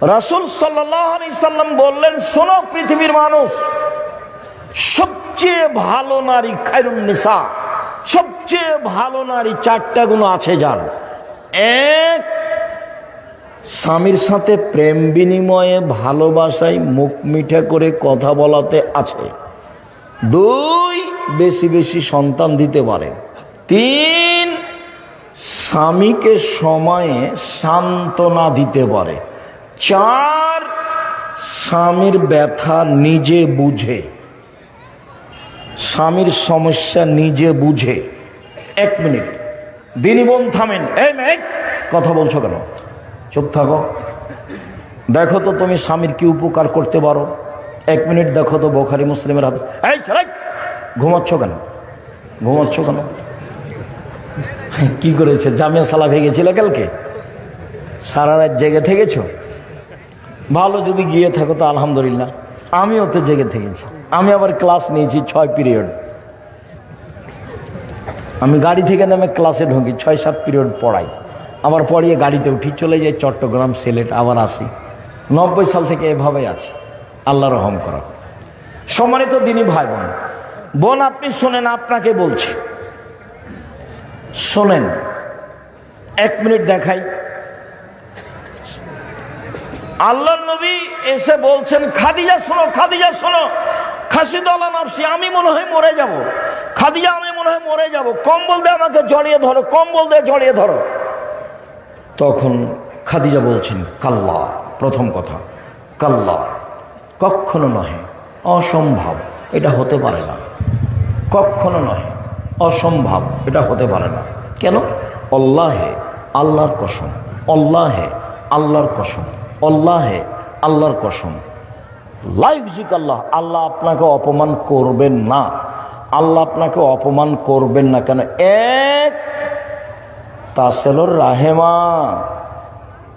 রাসুল সাল্লাম বললেন, শোনো পৃথিবীর মানুষ, সবচেয়ে ভালো নারী খায়রুন নিসা, সবচেয়ে ভালো নারী চারটা গুণ আছে যার এক, স্বামীর সাথে প্রেম বিনিময়ে ভালোবাসায় মুখ মিঠা করে কথা বলাতে আছে। দুই, বেশি বেশি সন্তান দিতে পারে। তিন, স্বামীকে সময়ে সান্ত্বনা দিতে পারে। চার স্বামীর ব্যথা নিজে বুঝে। স্বামীর সমস্যা নিজে বুঝে। এক মিনিট। দিনী বোন থামেন। এই কথা বলছো কেন? চুপ থাকো। দেখো তো তুমি স্বামীর কি উপকার করতে পারো। এক মিনিট দেখো তো বোখারি মুসলিমের হাতে এই ছাড়াই ঘুমাচ্ছ কেন? ঘুমাচ্ছ কেন? কি করেছে? জামিয়া সালা ভেঙেছিলে কালকে? সারা রাত জেগে থেকেছ? ভালো যদি গিয়ে থাকো তো আলহামদুলিল্লাহ। আমিও তো জেগে থেকেছি। আমি আবার ক্লাস নিয়েছি ছয় পিরিয়ড। আমি গাড়ি থেকে নামে ক্লাসে ঢুকি, ছয় সাত পিরিয়ড পড়াই। আবার পড়িয়ে গাড়িতে উঠি, চলে যাই চট্টগ্রাম, সিলেট, আবার আসি। নব্বই সাল থেকে এভাবেই আছে। আল্লাহ রহম করা। সম্মানিত দিনী ভাই বোন বোন আপনি শোনেন, আপনাকে বলছি। শোনেন, এক মিনিট দেখাই। আল্লাহ নবী এসে বলছেন, খাদিজা শোনো খাদিজা শোনো, খাসি দলা নাফসি, আমি মনে হয় মরে যাব। খাদিজা, আমি মনে হয় মরে যাব। কম্বল দিয়ে আমাকে, জড়িয়ে ধরো, কম্বল দিয়ে জড়িয়ে ধরো। তখন খাদিজা বলছেন, কাল্লা, প্রথম কথা, কাল্লা কখনো নহে, অসম্ভব, এটা হতে পারে না। কখনো নহে, অসম্ভব, এটা হতে পারে না। কেন? অল্লাহে আল্লাহর কসম, অল্লাহে আল্লাহর কসম। অল্লাহে আল্লাহর কসম। লাইফজিক আল্লাহ আল্লাহ আপনাকে অপমান করবেন না। আল্লাহ আপনাকে অপমান করবেন না কেন? এক, তাসেলর রাহেমা,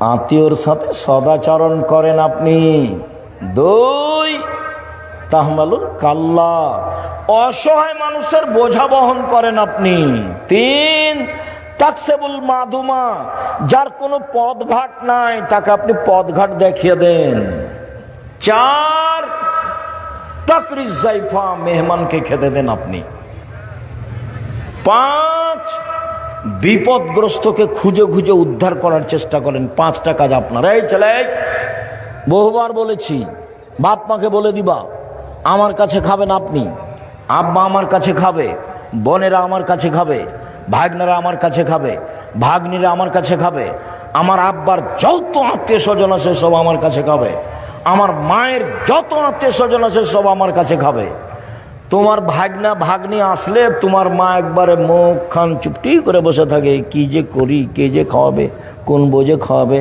আত্মীয়র সাথে সদাচরণ করেন আপনি। দুই তাহমালুল কাল্লা, অসহায় মানুষের বোঝা বহন করেন আপনি। তিন তাকসেবুল মাদুমা, যার কোনো পদঘাট নাই, তাকে আপনি পদঘাট দেখিয়ে দেন। চার, তাকরিজ জাইফা মেহমানকে খেতে দেন আপনি। পাঁচ, বিপদগ্রস্তকে খুঁজে খুঁজে উদ্ধার করার চেষ্টা করেন। পাঁচটা কাজ আপনার। এই ছেলে বহুবার বলেছি, বাপ মাকে বলে দিবা, আমার কাছে খাবেন আপনি। আব্বা আমার কাছে খাবে, বোনেরা আমার কাছে খাবে। ভাগ্নেরা আমার কাছে খাবে, ভাগ্নিরা আমার কাছে খাবে, আমার আব্বার যত আত্মীয় স্বজন আছে সব আমার কাছে খাবে, আমার মায়ের যত আত্মীয় স্বজন আছে সব আমার কাছে খাবে। তোমার ভাগনা, ভাগ্নি আসলে তোমার মা একবারে মুখ খান চুপটি করে বসে থাকে, কি যে করি, কে যে খাওয়াবে, কোন বোঝে খাওয়াবে।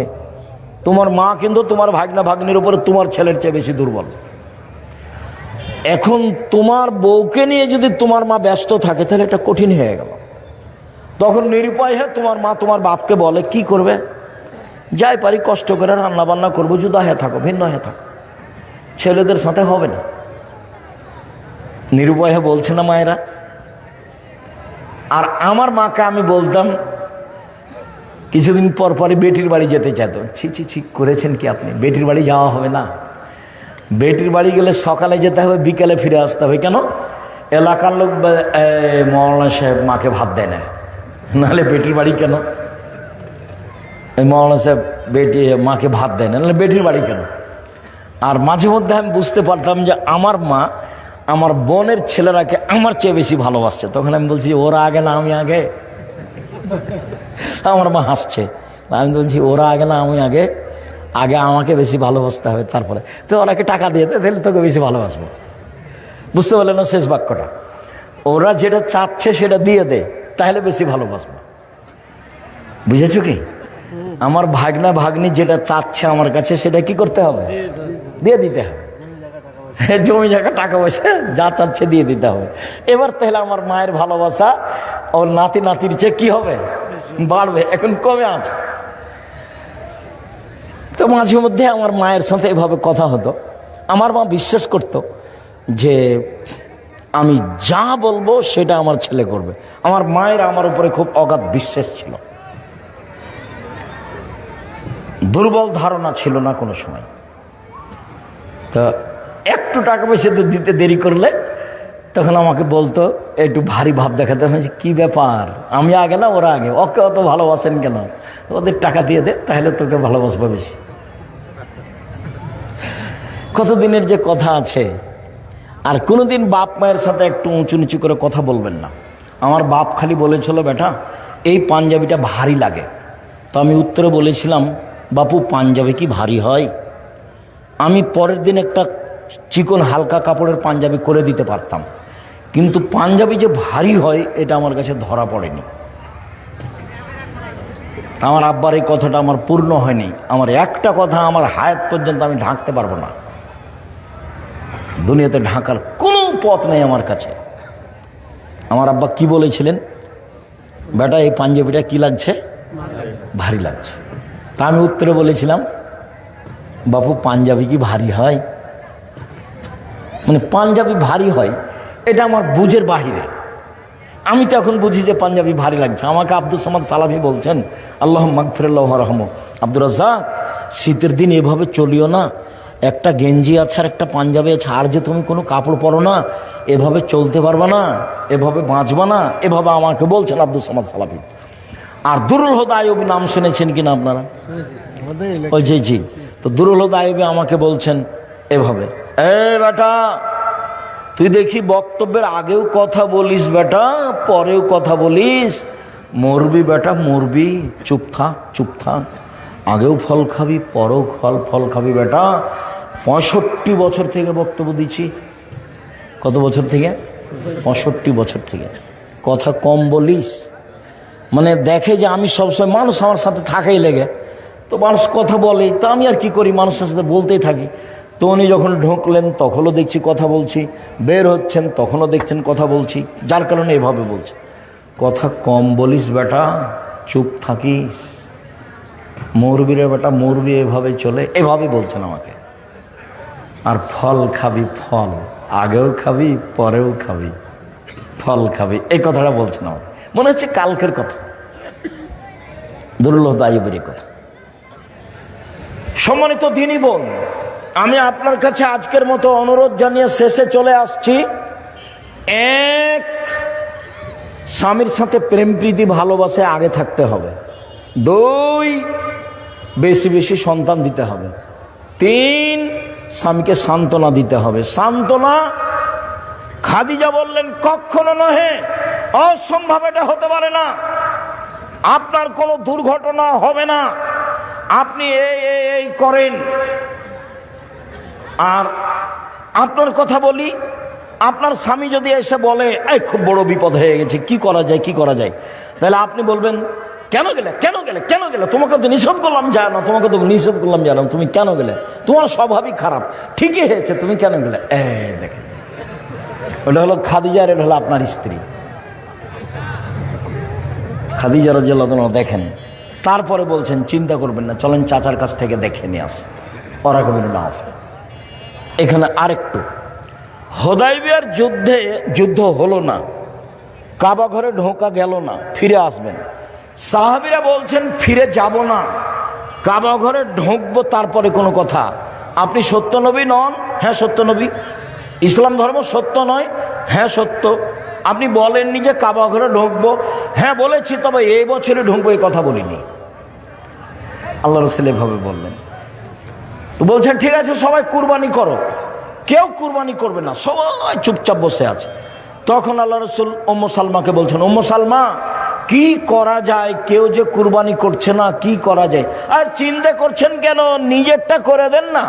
তোমার মা কিন্তু তোমার ভাগনা, ভাগ্নির উপরে তোমার ছেলের চেয়ে বেশি দুর্বল। এখন তোমার বউকে নিয়ে যদি তোমার মা ব্যস্ত থাকে, তাহলে এটা কঠিন হয়ে গেল। তখন নিরুপায় হয়ে তোমার মা তোমার বাপকে বলে, কি করবে? যাই পারি, কষ্ট করে রান্না বান্না করব, জুদা হয়ে থাকো, ভিন্ন হয়ে থাকো। ছেলেদের সাথে হবে না। নিরুপায় হয়ে বলছে না মায়েরা? আর আমার মাকে আমি বলতাম, কিছুদিন পর পরে বেটির বাড়ি যেতে চাইতো। ছি ছি ছি, করেছেন কি আপনি? বেটির বাড়ি যাওয়া হবে না। বেটির বাড়ি গেলে সকালে যেতে হবে, বিকালে ফিরে আসতে হবে। কেন? এলাকার লোক মৌলানা সাহেব মাকে ভাত দেয় না। নাহলে বেটির বাড়ি কেন? এই মৌলানা সাহেব বেটি, মাকে ভাত দেয় না নাহলে বেটির বাড়ি কেন? আর মাঝে মধ্যে আমি বুঝতে পারতাম যে আমার মা আমার বোনের ছেলেরাকে আমার চেয়ে বেশি ভালোবাসছে। তখন আমি বলছি, ওরা আগে না, আমি আগে? আমার মা হাসছে। আমি বলছি, ওরা আগে না, আমি আগে? আগে আমাকে বেশি ভালোবাসতে হবে, তারপরে? তো ওরাকে টাকা দিয়ে দে, তাহলে তোকে বেশি ভালোবাসবো। বুঝতে পারলেন শেষ বাক্যটা? ওরা যেটা চাচ্ছে সেটা দিয়ে দে। তাহলে বেশি ভালোবাসবো বুঝেছ কি? আমার ভাগনা ভাগ্নি যেটা চাচ্ছে আমার কাছে সেটা কি করতে হবে? দিয়ে দিতে হবে। জমি জায়গা টাকা পয়সা যা চাচ্ছে দিয়ে দিতে হবে। এবার তাহলে আমার মায়ের ভালোবাসা ওর নাতি নাতির চেয়ে কি হবে? বাড়বে এখন কমে আছে? তো মাঝে মধ্যে আমার মায়ের সাথে এভাবে কথা হতো। আমার মা বিশ্বাস করত যে আমি যা বলব সেটা আমার ছেলে করবে। আমার মায়ের আমার উপরে খুব অগাধ বিশ্বাস ছিল। দুর্বল ধারণা ছিল না কোনো সময়। তো একটু টাকা পয়সা দিতে দেরি করলে তখন আমাকে বলতো, একটু ভারী ভাব দেখাতে আমি কি ব্যাপার? আমি আগে না, ওরা আগে। ওকে অত ভালোবাসেন কেন? ওদের টাকা দিয়ে দে, তাহলে তোকে ভালোবাসবো বেশি। কতদিনের যে কথা আছে আর কোনোদিন বাপ মায়ের সাথে একটু উঁচু নিচু করে কথা বলবেন না। আমার বাপ খালি বলেছিল, বেটা, এই পাঞ্জাবিটা ভারী লাগে। তো আমি উত্তরে বলেছিলাম, বাপু, পাঞ্জাবি কি ভারী হয়? আমি পরের দিন একটা চিকন হালকা কাপড়ের পাঞ্জাবি করে দিতে পারতাম। কিন্তু পাঞ্জাবি যে ভারী হয়, এটা আমার কাছে ধরা পড়েনি। আমার আব্বার এই কথাটা আমার পূর্ণ হয়নি। আমার একটা কথা আমার হায়াত পর্যন্ত আমি ঢাকতে পারব না। দুনিয়াতে ঢাকার কোনো পথ নেই আমার কাছে। আমার আব্বা কি বলেছিলেন? বেটা, এই পাঞ্জাবিটা কি লাগছে? ভারী লাগছে। তা আমি উত্তরে বলেছিলাম, বাপু, পাঞ্জাবি কি ভারী হয়? মানে পাঞ্জাবি ভারী হয়, এটা আমার বুঝের বাহিরে। আমি তো এখন বুঝি যে পাঞ্জাবি ভারী লাগছে। আমাকে আব্দুল সামাদ সালামি বলছেন, আল্লাহ মাগফিরাল্লাহ রহম আব্দুর রাজ্জাক, শীতের দিন এভাবে চলিও না। একটা গেঞ্জি আছে আর একটা পাঞ্জাবি আছে। আর যে তুমি কোনো কাপড় পরো না, এভাবে চলতে পারবে না, এভাবে বাঁচবা না, এভাবে আমাকে বলছেন আব্দুল সামাদ সালামি আর দুরুল হদ আয়বী নাম শুনেছেন কিনা আপনারা? ওই জি জি। তো দুরুল হদ আয়বী আমাকে বলছেন এভাবে, এ বেটা, তুই দেখি বক্তব্যের আগেও কথা বলিস বেটা, পরেও কথা বলিস। মরবি বেটা, মরবি। চুপ থাক চুপ থাক। আগেও ফল খাবি, পরেও ফল ফল খাবি বেটা। পঁয়ষট্টি বছর থেকে বক্তব্য দিচ্ছি। কত বছর থেকে? পঁয়ষট্টি বছর থেকে। কথা কম বলিস। মানে দেখে যে আমি সবসময় মানুষ আমার সাথে থাকাই লেগে। তো মানুষ কথা বলে, তা আমি আর কি করি? মানুষের সাথে বলতেই থাকি। তো উনি যখন ঢুকলেন, তখনও দেখছি কথা বলছি। বের হচ্ছেন, তখনও দেখছেন কথা বলছি। যার কারণে এভাবে বলছি। কথা কম বলিস বেটা, চুপ থাকিস। মরবিরে বেটা, মরবি এভাবে চলে, এভাবে বলছেন আমাকে। আর ফল খাবি, ফল, আগেও খাবি, পরেও খাবি, ফল খাবি, এই কথাটা বলছেন আমার মনে হচ্ছে কালকের কথা। দুর্লভ দায়ুবের কথা। সম্মানিত দিনই বোন, আমি আপনার কাছে আজকের মতো অনুরোধ জানিয়ে শেষে চলে আসছি। এক, স্বামীর সাথে প্রেম প্রীতি ভালোবাসে আগে থাকতে হবে। দুই বেশি বেশি সন্তান দিতে হবে। তিন, স্বামীকে সান্ত্বনা দিতে হবে। সান্ত্বনা, খাদিজা বললেন, কখনো নহে, অসম্ভব এটা হতে পারে না। আপনার কোনো দুর্ঘটনা হবে না। আপনি এই এই করেন। আর আপনার কথা বলি, আপনার স্বামী যদি এসে বলে, এই, খুব বড় বিপদ হয়ে গেছে, কি করা যায়, কি করা যায়? তাহলে আপনি বলবেন কেন গেলে? কেন গেলে? কেন গেলে? তোমাকে তো নিষেধ করলাম যা না তোমাকে তো নিষেধ করলাম, জানো। তুমি কেন গেলে? তোমার স্বভাবই খারাপ। ঠিকই হয়েছে, তুমি কেন গেলে? এ দেখেন। ওটা হলো খাদিজার এটা হলো আপনার স্ত্রী। খাদিজা রাজিয়াল্লাহ দেখেন, তারপরে বলছেন, চিন্তা করবেন না, চলেন চাচার কাছ থেকে দেখে নিয়ে আস। ওরা কবির না এখানে আরেকটু। হোদাইবিয়ার যুদ্ধে, যুদ্ধ হলো না। কাবা ঘরে ঢোকা গেল না, ফিরে আসবেন। সাহাবিরা বলছেন, ফিরে যাব না। কাবা ঘরে ঢুকবো তারপরে কোনো কথা। আপনি সত্য নবী নন? হ্যাঁ সত্য নবী। ইসলাম ধর্ম সত্য নয়? হ্যাঁ সত্য। আপনি বলেননি যে কাবা ঘরে ঢুকবো। হ্যাঁ বলেছি, তবে এই বছরে ঢুকবো এই কথা বলিনি। আল্লাহ রসুল এভাবে বললেন। তো বলছেন, ঠিক আছে, সবাই কুরবানি করো। কেউ কুরবানি করবে না, সবাই চুপচাপ বসে আছে। তখন আল্লাহ রসুল ওম্ম সালমাকে বলছেন ওম্ম সালমা কি করা যায়? কেউ যে কুরবানি করছে না, কি করা যায়? আর চিন্তা করছেন কেন? নিজেরটা করে দেন না।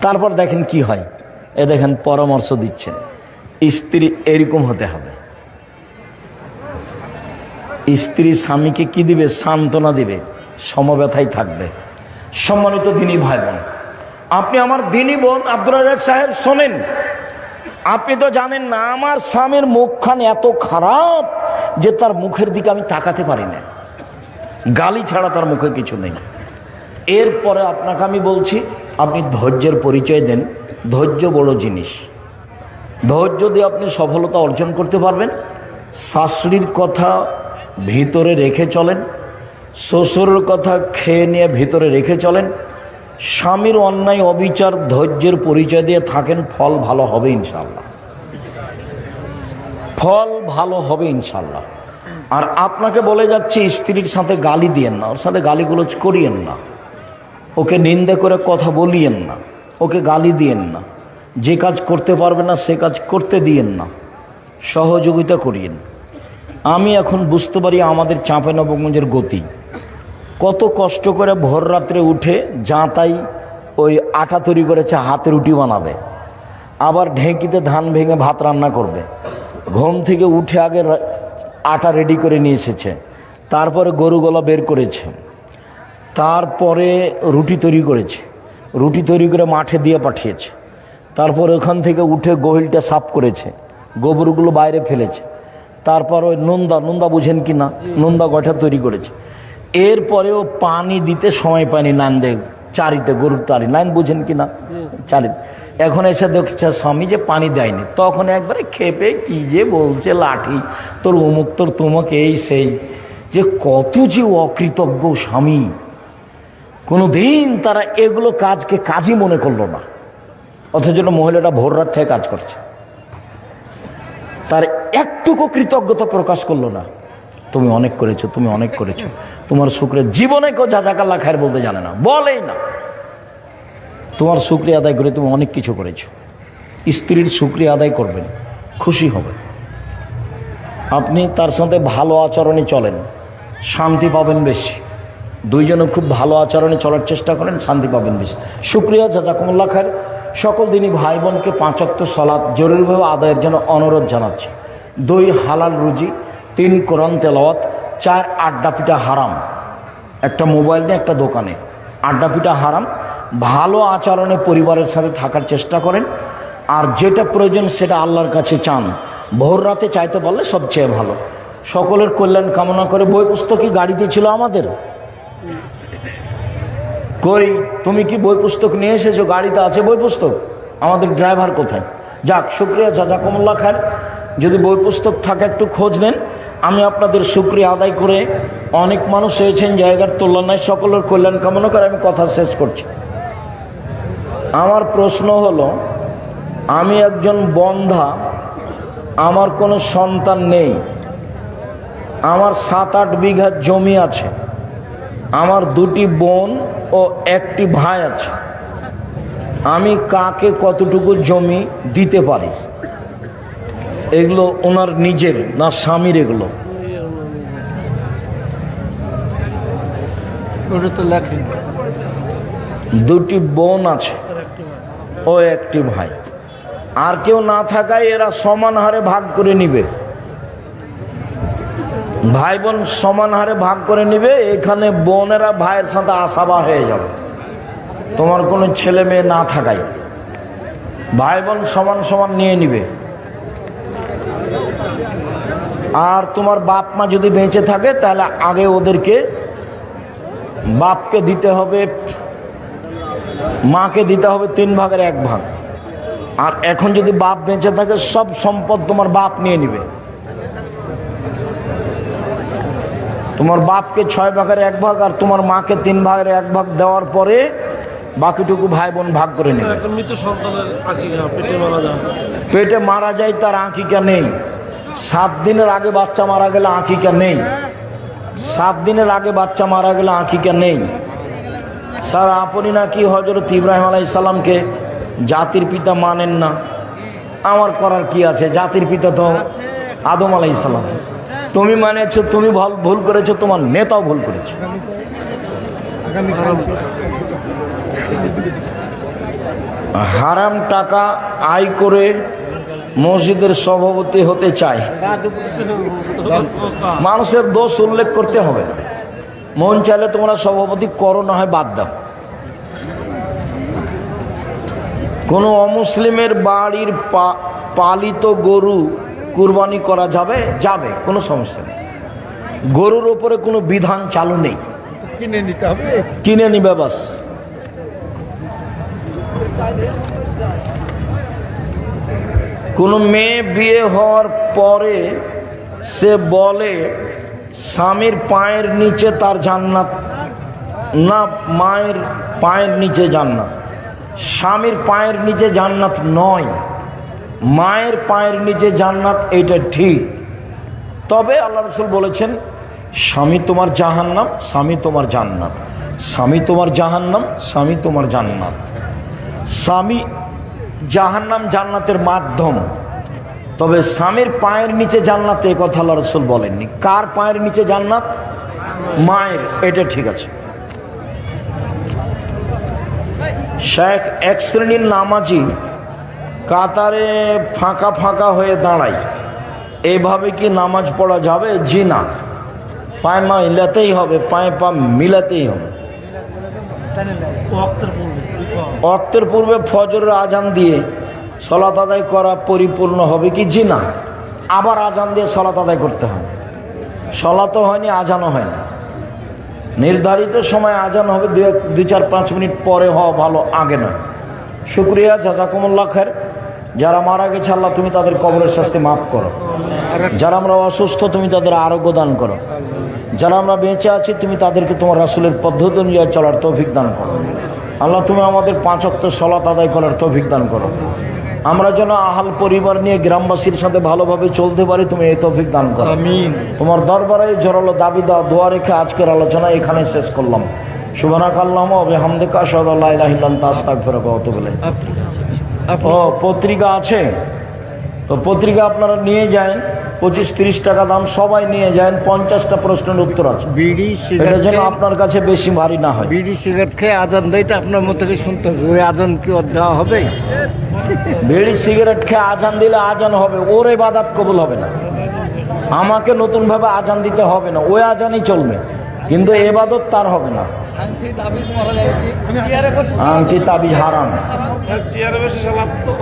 তারপর দেখেন কি হয়? এ দেখেন পরামর্শ দিচ্ছেন। স্ত্রী এরকম হতে হবে। স্ত্রী স্বামীকে কি দিবে? সান্ত্বনা দিবে। সমব্যথায় থাকবে। সম্মানিত দিনী ভাই বোন, আপনি আমার দিনী বোন আব্দুল রাজাক সাহেব শোনেন। আপনি তো জানেন না, আমার স্বামীর মুখখান এত খারাপ যে তার মুখের দিকে আমি তাকাতে পারি না। গালি ছাড়া তার মুখে কিছু নেই। এরপরে আপনাকে আমি বলছি, আপনি ধৈর্যের পরিচয় দেন। ধৈর্য বড় জিনিস। ধৈর্য দিয়ে আপনি সফলতা অর্জন করতে পারবেন। শাশুড়ির কথা ভিতরে রেখে চলেন। শ্বশুরের কথা খেয়ে নিয়ে ভিতরে রেখে চলেন। স্বামীর অন্যায়, অবিচার, ধৈর্যের পরিচয় দিয়ে থাকেন, ফল ভালো হবে ইনশাল্লাহ ফল ভালো হবে ইনশাল্লাহ আর আপনাকে বলে যাচ্ছি, স্ত্রীর সাথে গালি দিয়েন না, ওর সাথে গালিগুলোজ করিয়েন না। ওকে নিন্দে করে কথা বলিয়েন না, ওকে গালি দিয়েন না। যে কাজ করতে পারবে না, সে কাজ করতে দিয়েন না। সহযোগিতা করিয়েন। আমি এখন বুঝতে পারি আমাদের চাঁপানবগঞ্জের গতি। কত কষ্ট করে ভোর রাত্রে উঠে যাঁতাই ওই আটা তৈরি করেছে, হাতে রুটি বানাবে। আবার ঢেঁকিতে ধান ভেঙে ভাত রান্না করবে। ঘুম থেকে উঠে আগে আটা রেডি করে নিয়ে এসেছে। তারপরে গরু গলা বের করেছে। তারপরে রুটি তৈরি করেছে। রুটি তৈরি করে মাঠে দিয়ে পাঠিয়েছে। তারপর ওখান থেকে উঠে গহিলটা সাফ করেছে। গোবরগুলো বাইরে ফেলেছে। তারপর ওই নন্দা নন্দা বুঝেন কি না নন্দা গঠা তৈরি করেছে? এরপরেও পানি দিতে সময় পায়নি নান দে চারিতে গরুর তারি। নাইন বুঝেন কি না? চারি এখন এসে দেখছে স্বামী যে পানি দেয়নি। তখন একবারে খেপে কি যে বলছে লাঠি, তোর অমুক, তোর তোমাকে এই সেই। যে কত যে অকৃতজ্ঞ স্বামী। কোনো দিন তারা এগুলো কাজকে কাজই মনে করল না। অথচ মহিলাটা ভোর রাত থেকে কাজ করছে। তার একটুকু কৃতজ্ঞতা প্রকাশ করল না। তুমি অনেক করেছ, তুমি অনেক করেছ। তোমার শুক্রের জীবনে কেউ যাজাকাল্লা খায়ের বলতে জানে না, বলেই না। তোমার শুক্রিয়া আদায় করে তুমি অনেক কিছু করেছ। স্ত্রীর শুক্রিয়া আদায় করবেন, খুশি হবে। আপনি তার সাথে ভালো আচরণে চলেন, শান্তি পাবেন বেশি। দুইজনে খুব ভালো আচরণে চলার চেষ্টা করেন, শান্তি পাবেন বেশি। শুক্রিয়া জাজাকুমুল্লা খায়ের। সকল দিনই ভাই বোনকে পাঁচক্ত সলাৎ জরুরিভাবে আদায়ের জন্য অনুরোধ জানাচ্ছি। দুই হালাল রুজি তিন কোরআন তেলাওয়াত, চার আড্ডা পিঠা হারাম। একটা মোবাইল নিয়ে একটা দোকানে। আড্ডা পিঠা হারাম। ভালো আচরণে পরিবারের সাথে থাকার চেষ্টা করেন। আর যেটা প্রয়োজন সেটা আল্লাহর কাছে চান। ভোর রাতে চাইতে পারলে সবচেয়ে ভালো। সকলের কল্যাণ কামনা করে বই পুস্তকই গাড়িতে ছিল আমাদের? কই, তুমি কি বই পুস্তক নিয়ে এসেছ? গাড়িতে আছে বই পুস্তক? আমাদের ড্রাইভার কোথায়? যাক, শুক্রিয়া জাজাকুমুল্লা খান যদি বই পুস্তক থাকে একটু খোঁজ নেন। আমি আপনাদের শুক্রিয়া আদায় করে অনেক মানুষ হয়েছেন জায়গার তুলনায় সকলের কল্যাণ কামনা করে আমি কথা শেষ করছি। আমার প্রশ্ন হলো, আমি একজন বন্ধা, আমার কোনো সন্তান নেই, আমার সাত আট বিঘা জমি আছে, আমার দুটি বোন ও একটি ভাই আছে, আমি কাকে কতটুকু জমি দিতে পারি? এগুলো ওনার নিজের না স্বামীর এগুলো। দুটি বোন আছে। ও একটি ভাই। আর কেউ না থাকায় এরা সমান হারে ভাগ করে নিবে। ভাই বোন সমান হারে ভাগ করে নিবে এখানে বোনেরা ভাইয়ের সাথে আশাবা হয়ে যাবে। তোমার কোনো ছেলে মেয়ে না থাকায়। ভাই বোন সমান সমান নিয়ে নিবে। আর তোমার বাপ মা যদি বেঁচে থাকে তাহলে আগে ওদেরকে বাপকে দিতে হবে মাকে দিতে হবে তিন ভাগের এক ভাগ। আর এখন যদি বাপ বেঁচে থাকে সব সম্পদ তোমার বাপ নিয়ে নিবে। তোমার বাপকে ছয় ভাগের এক ভাগ আর তোমার মাকে তিন ভাগের এক ভাগ দেওয়ার পরে বাকিটুকু ভাই বোন ভাগ করে নেবে। পেটে মারা যায় তার আঁকিকা নেই। সাত দিনের আগে বাচ্চা মারা গেলে আঁকিকা নেই? সাত দিনের আগে বাচ্চা মারা গেলে আঁকিকা নেই? স্যার, আপনি নাকি হজরত ইব্রাহিম আলাইসাল্লামকে জাতির পিতা মানেন না? আমার করার কি আছে? জাতির পিতা তো আদম আলাইসাল্লাম তুমি মানেছো, তুমি ভুল- করেছ, তোমার নেতাও ভুল করেছে। হারাম টাকা আয় করে মসজিদের সভাপতি হতে চায়। মানুষের দোষ উল্লেখ করতে হবে না। মন চাইলে তোমরা সভাপতি করো না হয় বাদ দাও। কোনো অমুসলিমের বাড়ির পালিত গরু কুরবানি করা যাবে? যাবে কোনো সমস্যা নেই। গরুর ওপরে কোনো বিধান চালু নেই। কিনে নিতে হবে। কিনে নিবে বাস। কোনো মেয়ে বিয়ে হওয়ার পরে সে বলে, স্বামীর পায়ের নিচে তার জান্নাত না, মায়ের পায়ের নিচে জান্নাত। স্বামীর পায়ের নিচে জান্নাত নয়, মায়ের পায়ের নিচে জান্নাত এটা ঠিক। তবে আল্লাহ রসুল বলেছেন, স্বামী তোমার জাহান্নাম, স্বামী তোমার জান্নাত। স্বামী তোমার জাহান্নাম, স্বামী তোমার জান্নাত। স্বামী জাহান্নাম জান্নাতের মাধ্যম। তবে স্বামীর পায়ের নিচে জান্নাত কথা আল্লাহ রসুল বলেননি। কার পায়ের নিচে জান্নাত? মায়ের, এটা ঠিক আছে। শেখ এক শ্রেণির নামাজি কাতারে ফাঁকা ফাঁকা হয়ে দাঁড়ায়। এভাবে কি নামাজ পড়া যাবে? জি না। পায়ে মা মিলাতেই হবে, পায়ে পা মিলাতেই হবে। অক্তের পূর্বে ফজরের আজান দিয়ে সলাত আদায় করা পরিপূর্ণ হবে কি? জি না। আবার আজান দিয়ে সলাত আদায় করতে হবে। সলাতও হয়নি, আজানও হয়নি। নির্ধারিত সময় আজান হবে, দুই এক- দুই চার পাঁচ মিনিট পরে হওয়া ভালো, আগে নয়। শুক্রিয়া, জাজাকুমুল্লাহ খের যারা মারা গেছে, আল্লাহ তুমি তাদের কবরের শাস্তি মাফ করো। যারা আমরা অসুস্থ, তুমি তাদের আরোগ্য দান করো। যারা আমরা বেঁচে আছি, তুমি তাদেরকে তোমার রাসুলের পদ্ধতি অনুযায়ী চলার তৌফিক দান করো। আল্লাহ তুমি আমাদের পাঁচ অক্ত সলাত আদায় করার তৌফিক দান করো। আমরা যেন আহাল পরিবার নিয়ে গ্রামবাসীর সাথে ভালোভাবে চলতে পারি তুমি এই তৌফিক দান করো। তোমার দরবারে জোরালো দাবি দাও দোয়া রেখে আজকের আলোচনা এখানে শেষ করলাম। সুবানাক আল্লাহ হামদিকা সদাল্লাহ তাস্তাক ফেরক অত বলে ও পত্রিকা আছে। তো পত্রিকা আপনারা নিয়ে যান। পঁচিশ তিরিশ টাকা দাম সবাই নিয়ে যান পঞ্চাশটা প্রশ্নের উত্তর আছে। বিড়ি এটা সিগারেট যেন আপনার কাছে বেশি ভারী না হয়। বিড়ি সিগারেট খেয়ে আজান দেয় তো আপনার মতো থেকে শুনতে হবে? ওই আজান কি ওর দেওয়া হবে? বিড়ি সিগারেট খেয়ে আজান দিলে আজান হবে ওর বাদাত কবুল হবে না। আমাকে নতুনভাবে আজান দিতে হবে না ওই আজানই চলবে। কিন্তু এবাদত তার হবে না। আংটি তাবিজ হারাম। চেয়ারে বসে সালাত তো।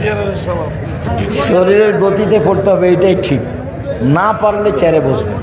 চেয়ারে বসে সালাত শরীরের গতিতে পড়তে হবে এটাই ঠিক। না পারলে চেয়ারে বসবে।